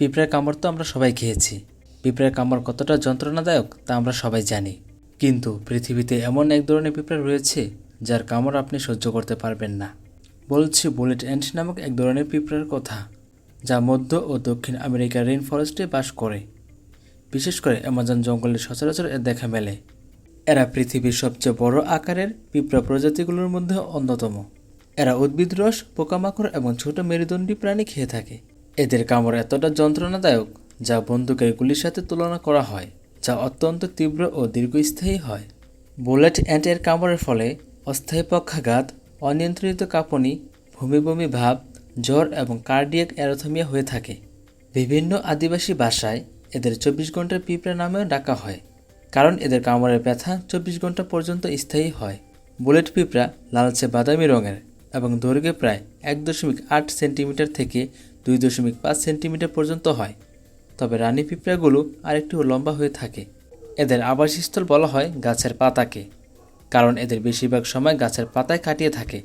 পিঁপড়ার কামড় তো আমরা সবাই খেয়েছি। পিঁপড়ার কামড় কতটা যন্ত্রণাদায়ক তা আমরা সবাই জানি। কিন্তু পৃথিবীতে এমন এক ধরনের পিঁপড়া রয়েছে, যার কামড় আপনি সহ্য করতে পারবেন না। বলছি বুলেট অ্যান্ট নামক এক ধরনের পিঁপড়ার কথা, যা মধ্য ও দক্ষিণ আমেরিকার রেইন ফরেস্টে বাস করে। বিশেষ করে অ্যামাজন জঙ্গলে সচরাচর এর দেখা মেলে। এরা পৃথিবীর সবচেয়ে বড় আকারের পিঁপড়া প্রজাতিগুলোর মধ্যে অন্যতম। এরা উদ্ভিদ রস, পোকামাকড় এবং ছোট মেরুদণ্ডী প্রাণী খেয়ে থাকে। এদের কামড় এতটা যন্ত্রণাদায়ক যা বন্দুকের গুলির সাথে তুলনা করা হয়, যা অত্যন্ত তীব্র ও দীর্ঘস্থায়ী হয়। বুলেট অ্যান্টের কামড়ের ফলে অস্থায়ী পক্ষাঘাত, অনিয়ন্ত্রিত কাঁপনি, ভূমি বমি ভাব, জ্বর এবং কার্ডিয়াক অ্যারোথমিয়া হয়ে থাকে। বিভিন্ন আদিবাসী ভাষায় এদের চব্বিশ ঘণ্টার পিঁপড়া নামেও ডাকা হয়, কারণ এদের কামড়ের ব্যথা চব্বিশ ঘণ্টা পর্যন্ত স্থায়ী হয়। বুলেট পিঁপড়া লালচে বাদামি রঙের এবং দৈর্ঘ্যে প্রায় এক দশমিক আট সেন্টিমিটার থেকে দুই দশমিক পাঁচ সেন্টিমিটার পর্যন্ত হয়। তবে রানী পিঁপড়াগুলো আরেকটু লম্বা হয়ে থাকে। এদের আবাসস্থল বলা হয় গাছের পাতাকে, কারণ এদের বেশিরভাগ সময় গাছের পাতায় কাটিয়ে থাকে।